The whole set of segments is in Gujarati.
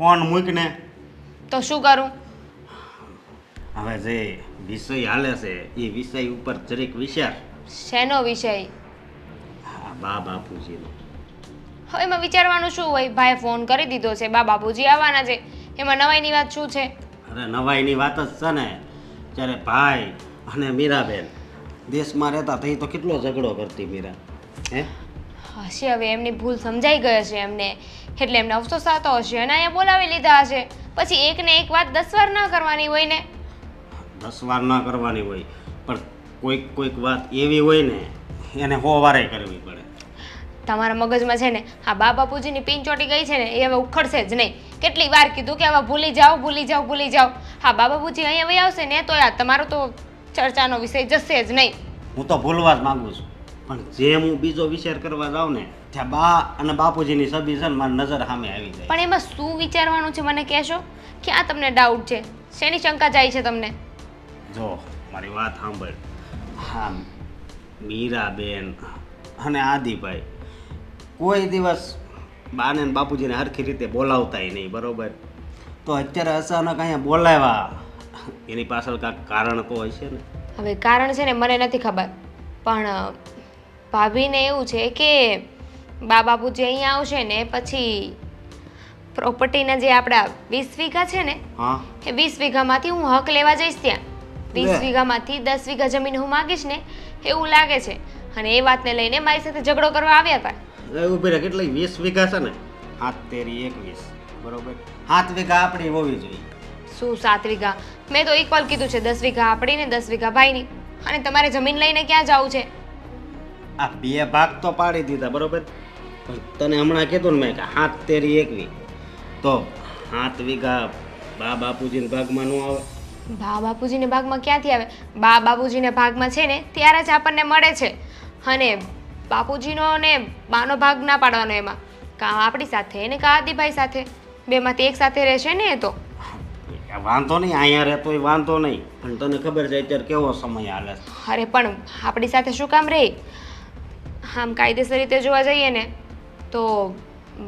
ફોન મૂકને. તો શું કરું? હવે જે વિષય હાલે છે એ વિષય ઉપર જરીક વિચાર. શેનો વિષય? હા બા બાપુજીનો. હવે એમાં વિચારવાનું શું હોય? ભાઈ ફોન કરી દીધો છે બા બાપુજી આવવાના છે. એમાં નવાઈની વાત શું છે? અરે નવાઈની વાત જ છે ને. જ્યારે ભાઈ અને મીરાબેન દેશમાં રહેતા થઈ તો કેટલો ઝઘડો કરતી મીરા. હે? હશે હવે એમની ભૂલ સમજાઈ ગઈ હશે એમને. એટલે એમને અફસોસ થતો હશે અને અહીંયા બોલાવી લીધા હશે. પછી એક ને એક વાત દસ વાર ના કરવાની હોય ને? દસ વાર ના કરવાની હોય પણ કોઈક કોઈક વાત એવી હોય ને એને હો વારે કરવી પડે. તમારા મગજમાં છે ને આ બા બાપુજીની પિન ચોટી ગઈ છે ને એ હવે ઉખડશે જ નહીં. કેટલી વાર કીધું કે હવે ભૂલી જાઓ ભૂલી જાઓ ભૂલી જાઓ. હા બા બાપુજી અહીંયા વહી આવશે ને તો યાર તમારો તો ચર્ચાનો વિષય જશે જ નહીં. હું તો ભૂલવા જ માંગુ છું. પણ જેમ હું બીજો વિચાર કરવા જાઉં ને ત્યાં બા અને બાપુજીની છબી છે ને મારી નજર સામે આવી જાય. પણ એમાં શું વિચારવાનું છે મને કહેશો? ક્યાં તમને ડાઉટ છે. શેની શંકા જાય છે તમને? જો મારી વાત સાંભળ. હા મીરાબેન અને આદિભાઈ કોઈ દિવસ બાને બાપુજીને હરખી રીતે બોલાવતાય નહીં બરોબર? તો અત્યારે અચાનક અહીંયા બોલાવ્યા. એની પાછળ કાંઈક કારણ તો હશે ને? હવે કારણ છે ને મને નથી ખબર. પણ ભાભીને એવું છે કે બા બાપુજી અહીંયા આવશે ને પછી પ્રોપર્ટીના જે આપણા વીસ વીઘા છે ને હા. એ વીસ વીઘામાંથી હું હક લેવા જઈશ ત્યાં. વીસ લે. વીઘામાંથી દસ વીઘા જમીન હું માગીશ ને એવું લાગે છે. અને એ વાતને લઈને મારી સાથે ઝઘડો કરવા આવ્યા હતા. એ ઊભી રહે કેટલી? વીસ વીઘા છે ને? હાથ તેરી એકવીસ બરોબર? હાથ વીઘા આપણી હોવી જોઈએ. શું સાત વીઘા? મેં તો ઇક્વલ કીધું છે દસ વીઘા આપણી ને દસ વીઘા ભાઈની. અને તમારે જમીન લઈને ક્યાં જવું છે? આ બે ભાગ તો પાડી દીધા બરોબર? પણ તને હમણાં કીધું ને મેં કે હાથ તેરી એકવી. તો હાથ વીઘા બા બાપુજીના ભાગમાં ન આવે. બા બાપુજીને ભાગમાં ક્યાંથી આવે? બા બાપુજીને ભાગમાં છે ને ત્યારે જ આપણને મળે છે. અને બાપુજીનો ને બાનો ભાગ ના પાડવાનો એમાં. કા આપણી સાથે ને કા આદિભાઈ સાથે? બેમાંથી એક સાથે રહેશે ને એ તો. વાંધો નહીં અહીંયા રહેતોય વાંધો નહીં. પણ તને ખબર છે અત્યારે કેવો સમય હાલે અરે પણ આપણી સાથે શું કામ રહે આમ કાયદેસર રીતે જોવા જઈએ ને તો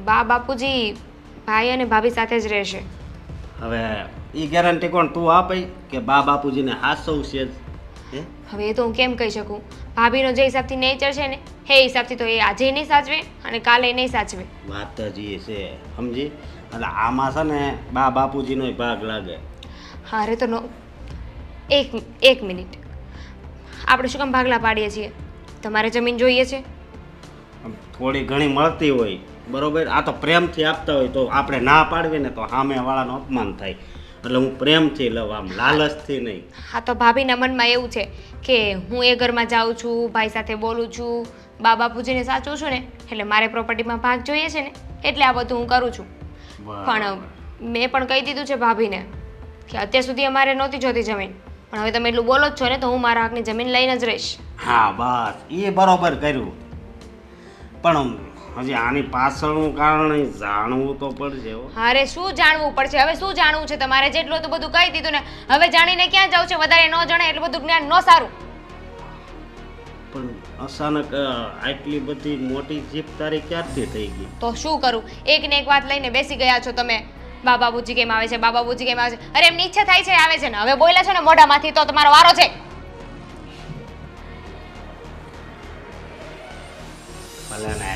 બા બાપુજી ભાઈ અને ભાભી સાથે જ રહેશે. હવે એ ગેરંટી કોણ? તું આપે કે બા બાપુજીને હાસવ છે? હવે એ તો હું કેમ કહી શકું? ભાભીનો જે હિસાબથી નેચર છે ને હે હિસાબથી તો એ આજે નહીં સાચવે અને કાલે નહીં સાચવે. વાત જ એ છે સમજી? એટલે આમાં છે ને બા બાપુજીનો ભાગ લાગે. હારે તો નો એક એક મિનિટ. આપણે શું કામ ભાગલા પાડીએ છીએ? તમારે જમીન જોઈએ છે? આમ થોડી ઘણી મળતી હોય બરોબર? આ તો પ્રેમથી આપતા હોય તો આપણે ના પાડવી ને તો સામેવાળાનું અપમાન થાય. એટલે હું પ્રેમથી લઉં આમ લાલચથી નહીં. હા તો ભાભીના મનમાં એવું છે કે હું એ ઘરમાં જાઉં છું ભાઈ સાથે બોલું છું બા બાપુજીને સાચું છું ને એટલે મારે પ્રોપર્ટીમાં ભાગ જોઈએ છે ને એટલે આ બધું હું કરું છું. પણ મેં પણ કહી દીધું છે ભાભીને કે અત્યાર સુધી અમારે નહોતી જોતી જમીન. પણ હવે તમે એટલું બોલો જ છો ને તો હું મારા હકની જમીન લઈને જ રહીશ. હા બસ. એ બરોબર કર્યું. પણ હજી આની પાછળનું કારણ જાણવું તો પડશે હો. અરે શું જાણવું પડશે? હવે શું જાણવું છે તમારે? જેટલું હતું બધું કહી દીધું ને હવે જાણીને ક્યાં જાવ છે? વધારે ન જાણે એટલું બધું જ્ઞાન ન સારું. પણ અચાનક અ, આટલી બધી મોટી જીપ તારી ક્યારથી થઈ ગઈ? તો શું કરું? એક ને એક વાત લઈને બેસી ગયા છો તમે. બા બુજી કેમ આવે છે? બાબા બુજી કેમ આવે છે? અરે એમની ઈચ્છા થાય છે આવે છે ને. હવે બોલે છો ને મોઢામાંથી, તો તમારો વારો છે. ભલે ને